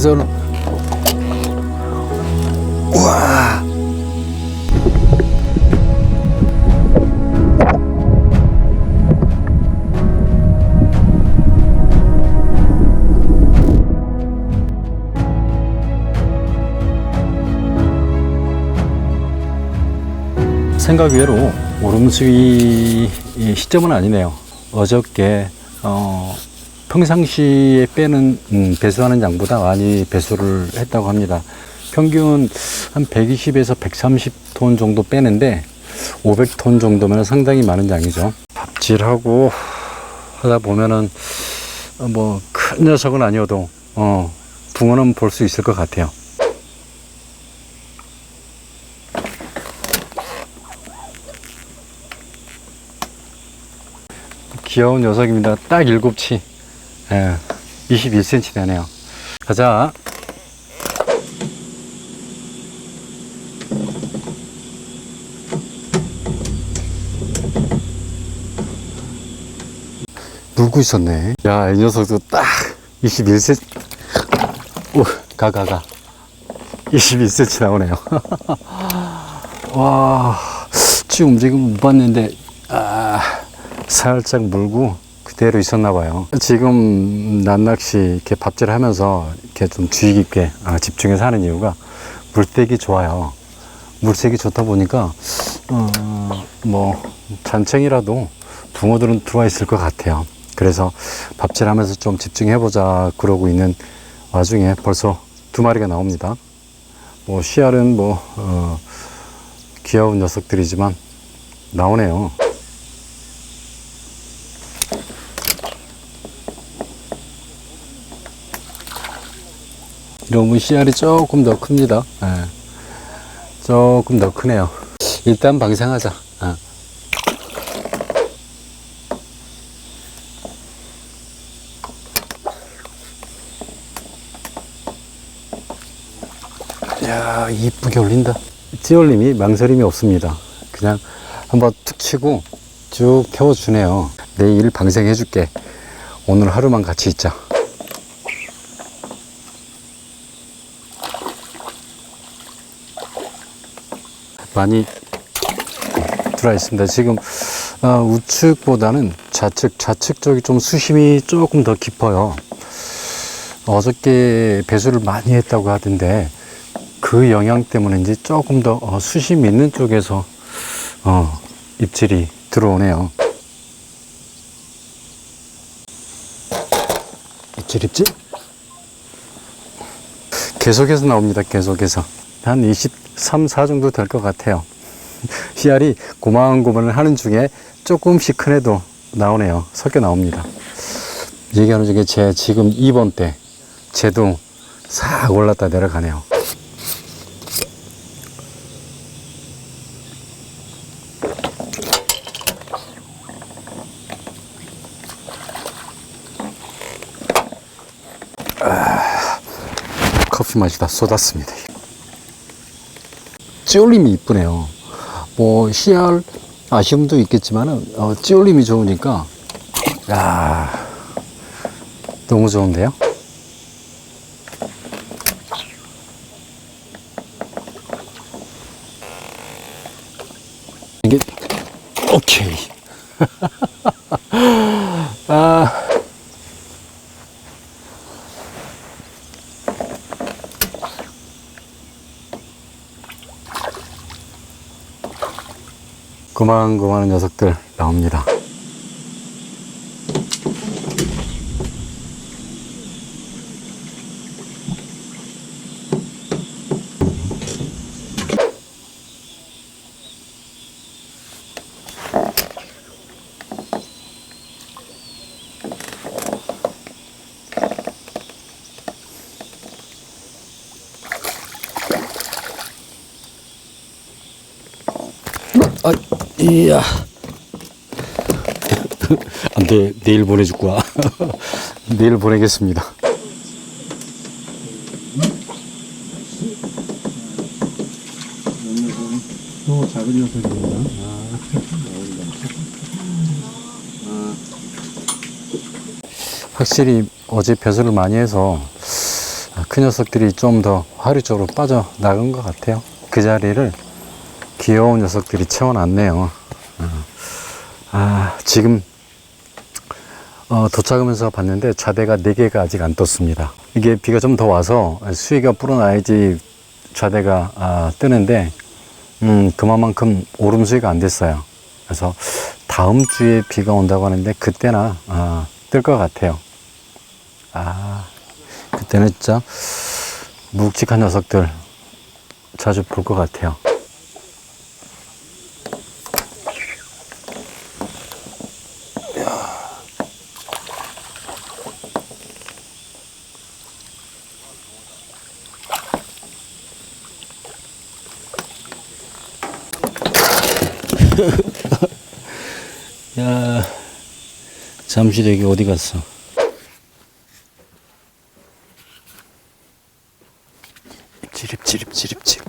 생선 우와 생각 외로 오름수위 시점은 아니네요. 어저께 어, 평상시에 빼는 음, 배수하는 양보다 많이 배수를 했다고 합니다. 평균 한 120에서 130톤 정도 빼는데 500톤 정도면 상당히 많은 양이죠. 밥질하고 하다 보면은 뭐 큰 녀석은 아니어도 어, 붕어는 볼 수 있을 것 같아요. 귀여운 녀석입니다. 딱 일곱치. 예, 21cm 되네요. 가자. 누구 있었네. 야, 이 녀석도 딱 21cm. 오, 가, 가, 가. 21cm 나오네요. 와, 지금 움직임 못 봤는데, 아, 살짝 물고 그대로 있었나 봐요. 지금 난낚시 이렇게 밥질 하면서 이렇게 좀 주의 깊게 아, 집중해서 하는 이유가 물색이 좋아요. 물색이 좋다 보니까, 어, 뭐, 잔챙이라도 붕어들은 들어와 있을 것 같아요. 그래서 밥질 하면서 좀 집중해보자 그러고 있는 와중에 벌써 두 마리가 나옵니다. 뭐, 씨알은 뭐, 어, 귀여운 녀석들이지만 나오네요. 이러면 씨알이 조금 더 큽니다. 예. 조금 더 크네요. 일단 방생하자. 어. 야 이쁘게 올린다. 찌올림이 망설임이 없습니다. 그냥 한번 툭 치고 쭉 태워주네요. 내일 방생해 줄게. 오늘 하루만 같이 있자. 많이 들어와 있습니다. 지금 어, 우측보다는 좌측, 좌측 쪽이 좀 수심이 조금 더 깊어요. 어저께 배수를 많이 했다고 하던데 그 영향 때문인지 조금 더 어, 수심 있는 쪽에서 어, 입질이 들어오네요. 입질 입질? 계속해서 나옵니다. 계속해서. 한 23, 4 정도 될 것 같아요. 씨알이 고만고만을 하는 중에 조금씩 큰 애도 나오네요. 섞여 나옵니다. 얘기하는 중에 제 지금 2번 때, 쟤도 싹 올랐다 내려가네요. 아, 커피 맛이 다 쏟았습니다. 찌올림이 이쁘네요. 뭐 씨알 아쉬움도 있겠지만은 어, 찌올림이 좋으니까 야 너무 좋은데요. 그만그만한 녀석들 나옵니다. 이야. 안 돼. 내일 보내줄 거야. 내일 보내겠습니다. 또 작은 녀석입니다. 확실히 어제 배수를 많이 해서 아, 그 녀석들이 좀 더 화류 쪽으로 빠져나간 것 같아요. 그 자리를 귀여운 녀석들이 채워놨네요. 어. 아, 지금 어, 도착하면서 봤는데 좌대가 4개가 아직 안 떴습니다. 이게 비가 좀 더 와서 수위가 불어나야지 좌대가 아, 뜨는데 음, 그만큼 오름 수위가 안 됐어요. 그래서 다음 주에 비가 온다고 하는데 그때나 아, 뜰 것 같아요. 아, 그때는 진짜 묵직한 녀석들 자주 볼 것 같아요. 잠시대기 어디 갔어? 지립 지립 지립 지립.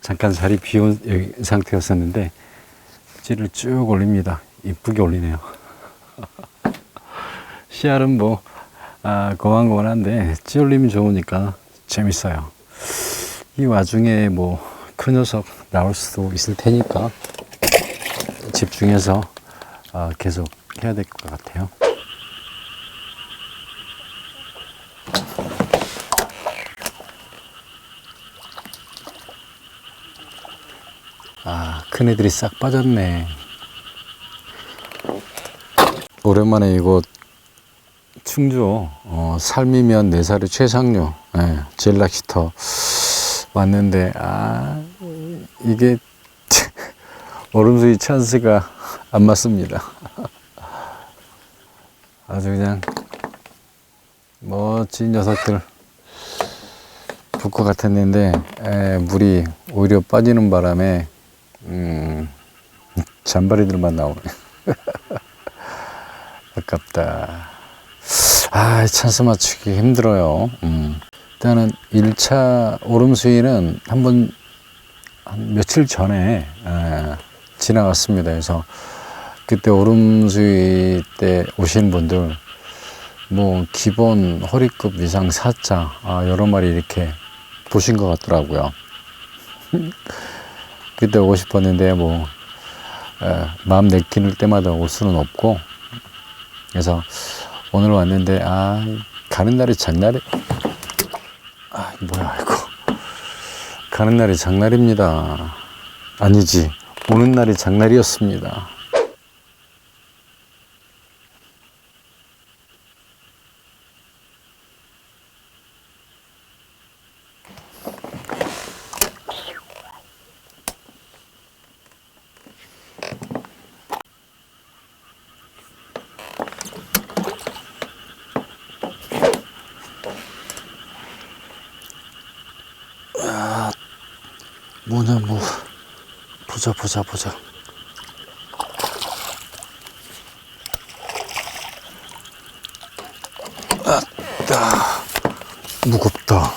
잠깐 비운 여기 상태였었는데 찌를 쭉 올립니다. 이쁘게 올리네요. 씨알은 뭐 아, 고만고만한데 찌 올리면 좋으니까 재밌어요. 이 와중에 뭐 큰 녀석 나올 수도 있을 테니까 집중해서 아, 계속 해야 될 것 같아요. 아, 큰 애들이 싹 빠졌네. 오랜만에 이거 충주 어, 삶이면 네 살의 최상류 예, 젤락시터 왔는데 아 이게 얼음수위 찬스가 안 맞습니다. 아주 그냥 멋진 녀석들 볼 것 같았는데 에, 물이 오히려 빠지는 바람에 음, 잔바리들만 나오네. 아깝다. 아, 찬스 맞추기 힘들어요. 음. 일단은 1차 오름 수위는 한번 한 며칠 전에 에, 지나갔습니다. 그래서 그때 오름 수위 때 오신 분들 뭐 기본 허리급 이상 4자 아, 여러 마리 이렇게 보신 것 같더라고요. 그때 오고 싶었는데 뭐 에, 마음 내키는 때마다 올 수는 없고 그래서 오늘 왔는데 아 가는 날이 장날이 아 뭐야 이거 가는 날이 장날입니다. 아니지 오는 날이 장날이었습니다 뭐냐 뭐 보자 보자 보자. 아따 무겁다.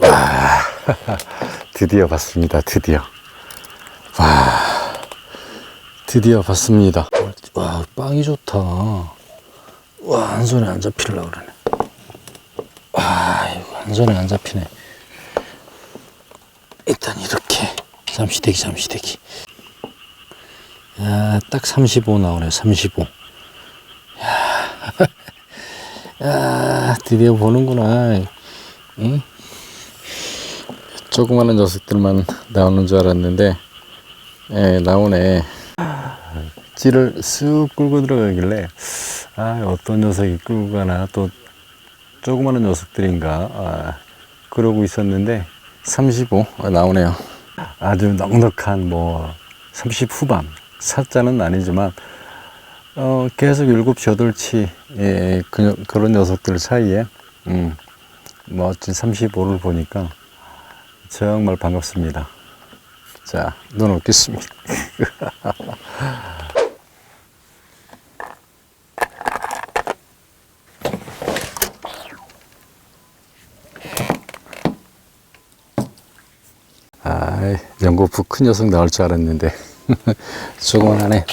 와 드디어 봤습니다 드디어. 와 드디어 봤습니다. 와 빵이 좋다. 와 한 손에 안 잡히려고 그러네 손에 안 잡히네. 일단 이렇게. 잠시 대기 잠시 대기. 야 딱 35 나오네 35 야, 야 드디어 보는구나. 응? 조그마한 녀석들만 나오는 줄 알았는데 예, 나오네. 찌를 쓱 끌고 들어가길래 아 어떤 녀석이 끌고 가나? 또 조그마한 녀석들인가 아, 그러고 있었는데 35 나오네요. 아주 넉넉한 뭐 30 후반. 사자는 아니지만 어, 계속 7, 8치 예, 그, 그런 녀석들 사이에 음, 멋진 35를 보니까 정말 반갑습니다. 자 눈 없겠습니다 아, 연고프 큰 녀석 나올 줄 알았는데 수고만 하네.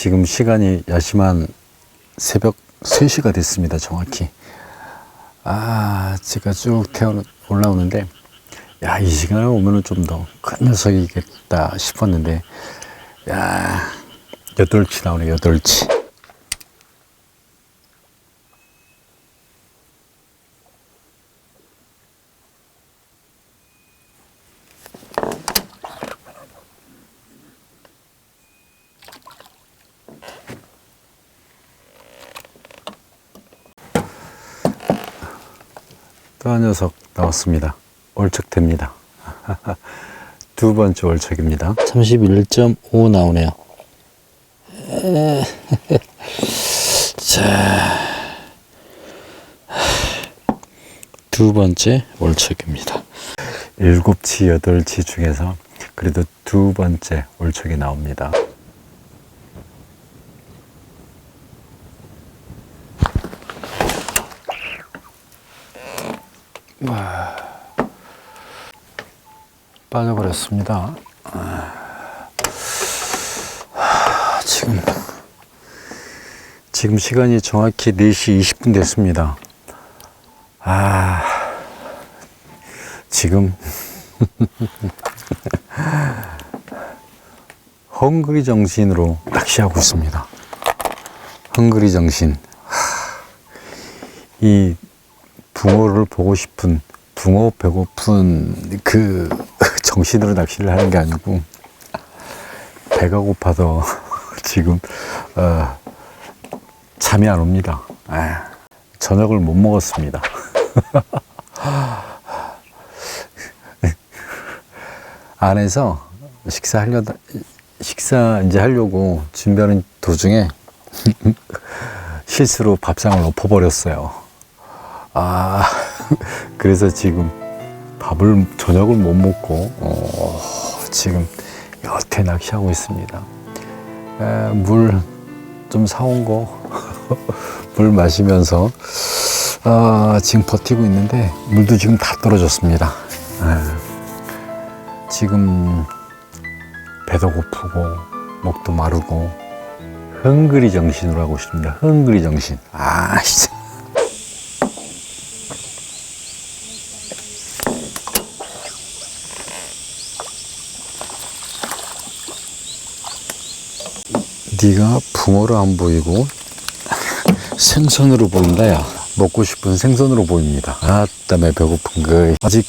지금 시간이 야심한 새벽 3시가 됐습니다, 정확히. 아, 제가 쭉 태어 올라오는데, 야, 이 시간에 오면은 좀 더 큰 녀석이겠다 싶었는데, 야, 여덟치 나오네, 여덟치. 또 한 녀석 나왔습니다. 월척됩니다. 두 번째 월척입니다. 31.5 나오네요. 자, 두 번째 월척입니다. 일곱 치, 여덟 치 중에서 그래도 두 번째 월척이 나옵니다. 빠져 버렸습니다. 아, 지금 지금 시간이 정확히 4시 20분 됐습니다. 아 지금 헝그리 정신으로 낚시하고 있습니다. 헝그리 정신. 하, 이 붕어를 보고 싶은 붕어 배고픈 그 정신으로 낚시를 하는 게 아니고 배가 고파서 지금 어, 잠이 안 옵니다. 아, 저녁을 못 먹었습니다. 안에서 식사하려다 식사 이제 하려고 준비하는 도중에 실수로 밥상을 엎어버렸어요. 아, 그래서 지금 밥을, 저녁을 못 먹고, 어, 지금 여태 낚시하고 있습니다. 에, 물좀 사온 거, 물 마시면서, 아, 지금 버티고 있는데, 물도 지금 다 떨어졌습니다. 에, 지금 배도 고프고, 목도 마르고, 흥그리 정신으로 하고 있습니다. 흥그리 정신. 아, 진짜. 네가 붕어로 안 보이고 생선으로 보인다 야. 먹고 싶은 생선으로 보입니다. 아 땀에 배고픈 거 아직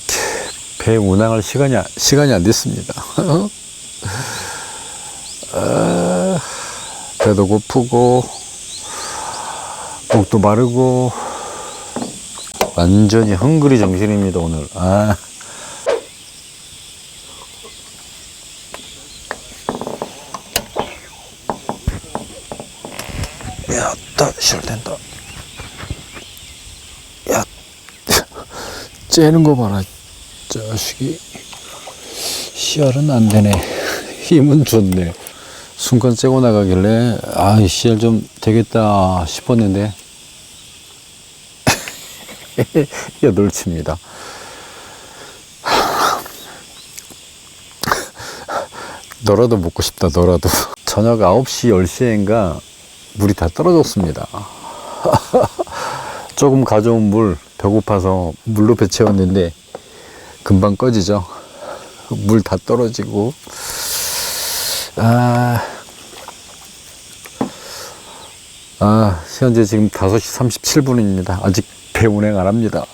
배 운항할 시간이 안- 시간이 안 됐습니다. 아, 배도 고프고 목도 마르고 완전히 헝그리 정신입니다 오늘. 아 야, 따, 실된다. 야, 째는 거 봐라. 자식이. 씨알은 안 되네. 힘은 좋네. 순간 째고 나가길래, 아, 이 씨알 좀 되겠다 싶었는데, 여덟치입니다. 너라도 먹고 싶다, 너라도. 저녁 9시, 10시인가 물이 다 떨어졌습니다. 조금 가져온 물, 배고파서 물로 배 채웠는데, 금방 꺼지죠. 물 다 떨어지고, 아, 아, 현재 지금 5시 37분입니다. 아직 배 운행 안 합니다.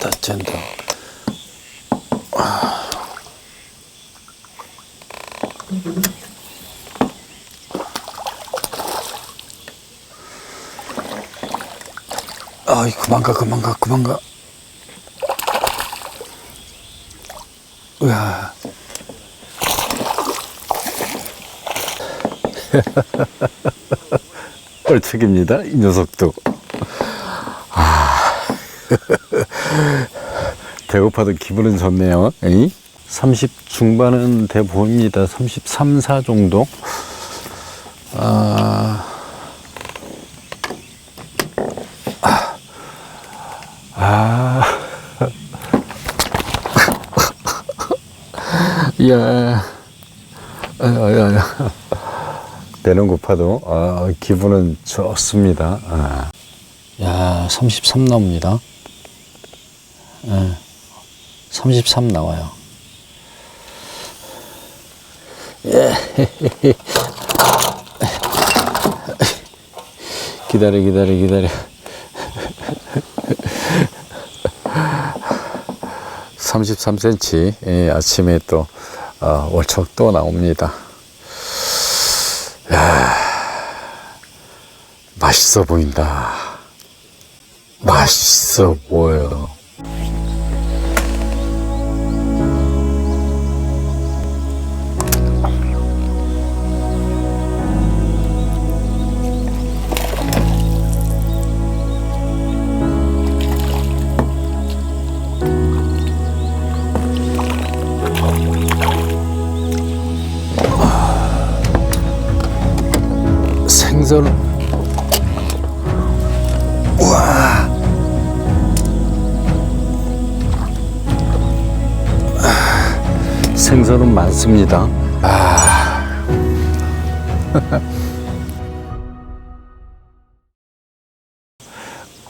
다 짠다. 아이 그만 가 그만 가 그만 가. 으아. 뻘짝입니다. 이 녀석도. 아. 배고파도 기분은 좋네요. 에이? 30 중반은 돼 보입니다. 33, 4 정도. 아. 아. 야. 아야야. 배는 고파도 아, 기분은 좋습니다. 아. 야, 33 나옵니다. 예. 33 나와요. 예. 기다려, 기다려, 기다려. 33cm 예, 아침에 또 어, 월척 또 나옵니다. 야, 맛있어 보인다. 맛있어 보여.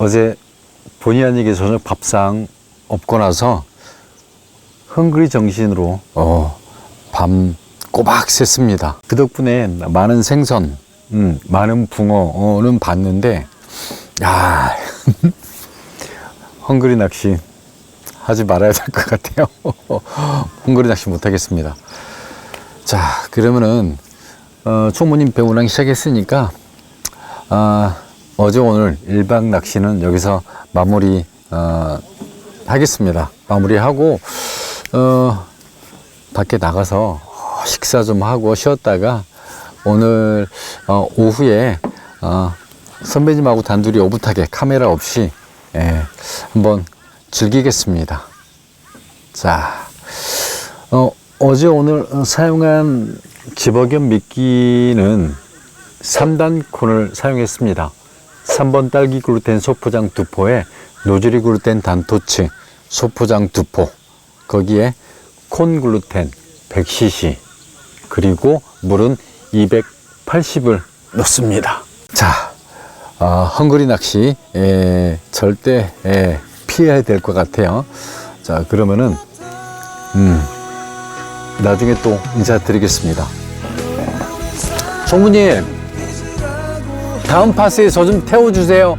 어제 본의 아니게 저녁 밥상 없고 나서 헝그리 정신으로 어, 밤 꼬박 샜습니다. 그 덕분에 많은 생선, 음, 많은 붕어는 봤는데, 야, 헝그리 낚시 하지 말아야 될 것 같아요. 헝그리 낚시 못 하겠습니다. 자, 그러면은 어, 총무님 배우랑 시작했으니까 아, 어 제 오늘 1박 낚시는 여기서 마무리 어, 하겠습니다. 마무리하고 어, 밖에 나가서 식사 좀 하고 쉬었다가 오늘 어, 오후에 어, 선배님하고 단둘이 오붓하게 카메라 없이 예, 한번 즐기겠습니다. 자, 어, 어제 오늘 사용한 집어겸 미끼는 3단 콘을 사용했습니다. 3번 딸기 글루텐 소포장 두 포에 노즐이 글루텐 단토츠 소포장 두 포, 거기에 콘 글루텐 100cc, 그리고 물은 280을 넣습니다. 자, 어, 헝그리 낚시 에, 절대 에, 피해야 될 것 같아요. 자, 그러면은 음, 나중에 또 인사드리겠습니다. 총무님, 다음 파스에 저좀 태워주세요.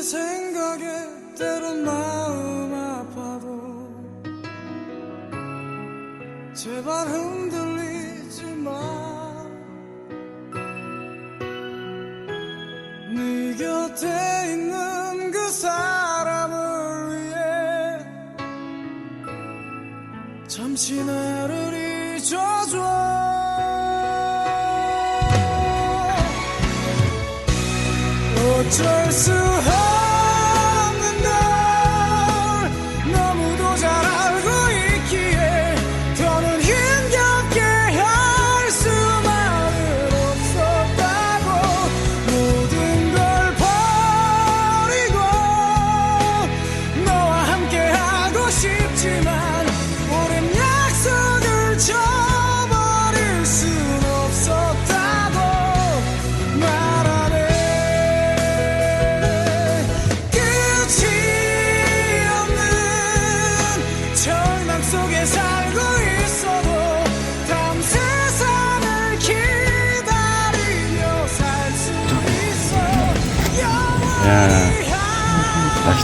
내 생각에 때론 마음 아파도 제발 흔들리지 마. 네 곁에 있는 그 사람을 위해 잠시 나를 잊어줘 어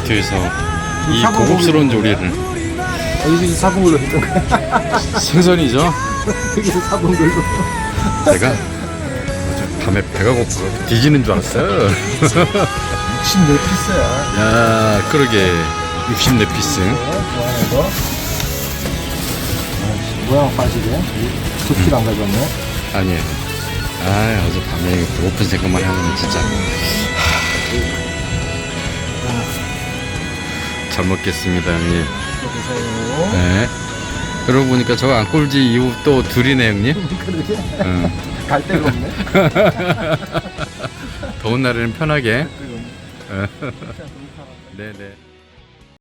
낚시터에서 이 고급스러운 조리를 여기서 사본 걸로 했던 거야. 생선이죠. 여기서 사본 걸로. 어제 밤에 배가 고프고 뒤지는 줄 알았어요. 64 피스야. 야, 그러게 64 피스. 좋아하는 모양 빠지게. 도끼를 안 가져왔네. 아니에요. 아, 어제 밤에 배고픈 생각만 하면 진짜. 잘 먹겠습니다, 형님. 네. 그러고 보니까 저거 안 꼴지 이후 또 둘이네, 형님. 그러게. 응. 갈 데가 없네. 더운 날에는 편하게. 네네.